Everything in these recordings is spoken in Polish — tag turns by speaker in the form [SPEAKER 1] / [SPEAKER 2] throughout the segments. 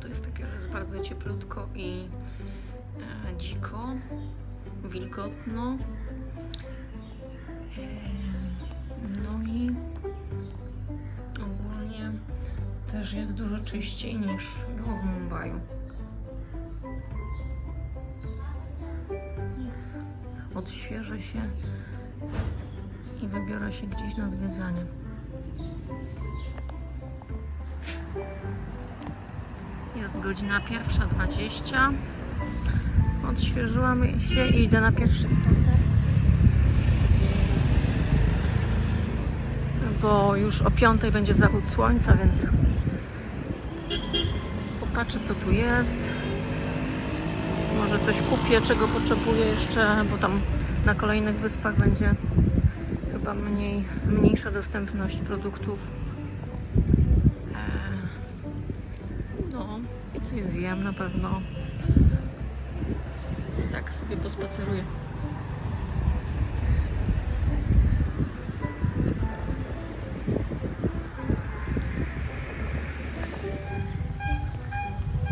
[SPEAKER 1] to jest takie, że jest bardzo cieplutko i e, dziko, wilgotno. E, no i ogólnie też jest dużo czyściej niż było w Mumbai. Więc odświeżę się i wybiorę się gdzieś na zwiedzanie. Jest godzina pierwsza dwadzieścia. Odświeżyłam się i idę na pierwszy spacer. Bo już o piątej będzie zachód słońca, więc popatrzę co tu jest. Może coś kupię, czego potrzebuję jeszcze, bo tam na kolejnych wyspach będzie chyba mniej, mniejsza dostępność produktów. No i coś zjem na pewno. Tak sobie pospaceruję.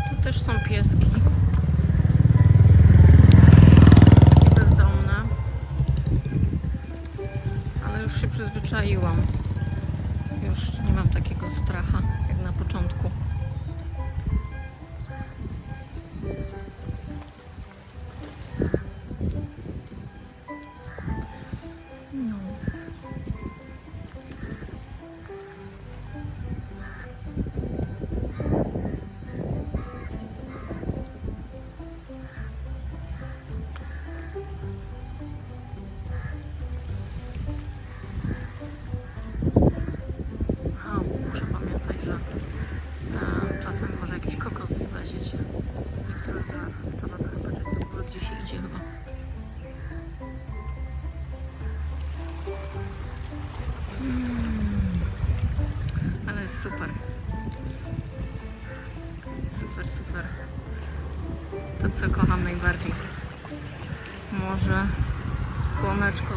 [SPEAKER 1] Tu też są pieski. Bezdomne. Ale już się przyzwyczaiłam. Już nie mam takiego stracha jak na początku. Super. To co kocham najbardziej. Morze, słoneczko.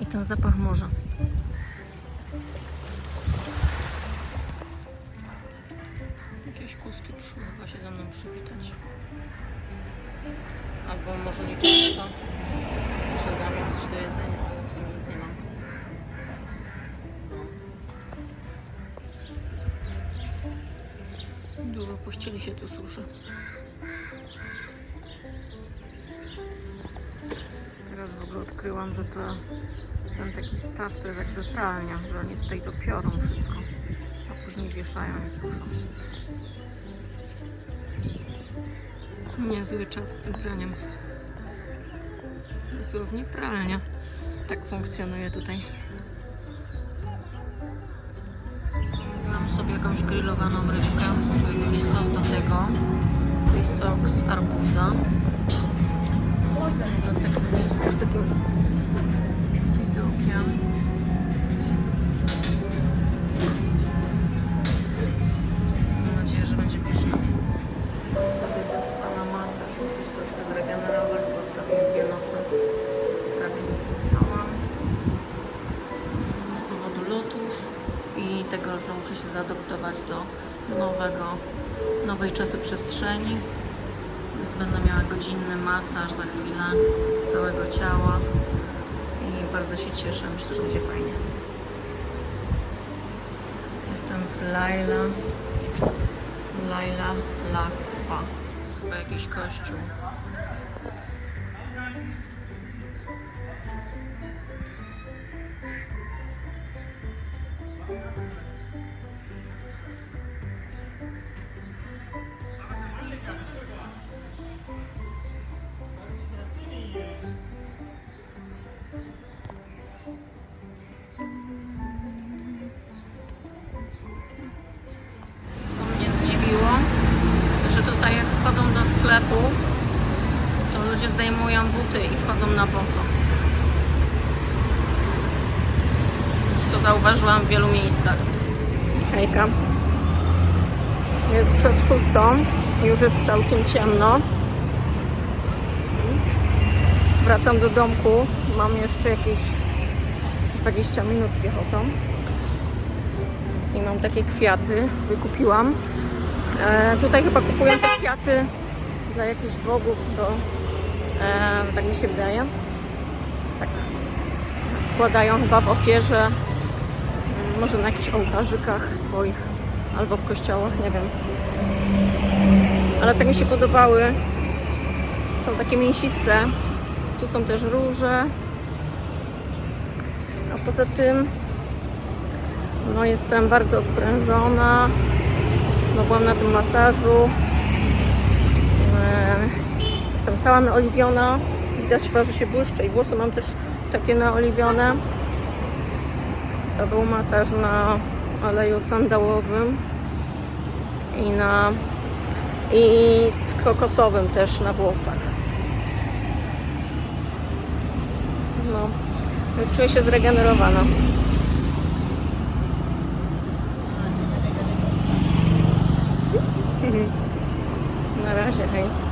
[SPEAKER 1] I ten zapach morza. Jakieś kuski przyszły chyba się ze mną przywitać. Albo może nie często, Dużo pościeli się tu suszy. Teraz w ogóle odkryłam, że to ten taki staw to jest jakby pralnia, że oni tutaj to piorą wszystko, a później wieszają i suszą. Niezły czat z tym praniem. Dosłownie pralnia. Tak funkcjonuje tutaj. Sobie jakąś grillowaną rybkę. Tu jest jakiś sos do tego. Jakiś sok z arbuza. To jest taki miejsce z takim tego, że muszę się zaadoptować do nowego, nowej czasoprzestrzeni. Więc będę miała godzinny masaż za chwilę całego ciała i bardzo się cieszę. Myślę, że będzie fajnie. Jestem w Laila. Laila Lach Spa. Chyba jakiś kościół. Zdejmują buty i wchodzą na boso. Już to zauważyłam w wielu miejscach. Hejka. Jest przed szóstą, już jest całkiem ciemno. Wracam do domku, mam jeszcze jakieś 20 minut piechotą. I mam takie kwiaty, sobie kupiłam. E, tutaj chyba kupują te kwiaty dla jakichś bogów, do, tak mi się wydaje. Tak składają chyba w ofierze, mm, może na jakichś ołtarzykach swoich, albo w kościołach, nie wiem. Ale tak mi się podobały. Są takie mięsiste. Tu są też róże. A poza tym no jestem bardzo odprężona. No byłam na tym masażu jestem cała naoliwiona. Widać chyba, że się błyszczę i włosy mam też takie naoliwione. To był masaż na oleju sandałowym i na i z kokosowym też na włosach. No, czuję się zregenerowana. Na razie, hej.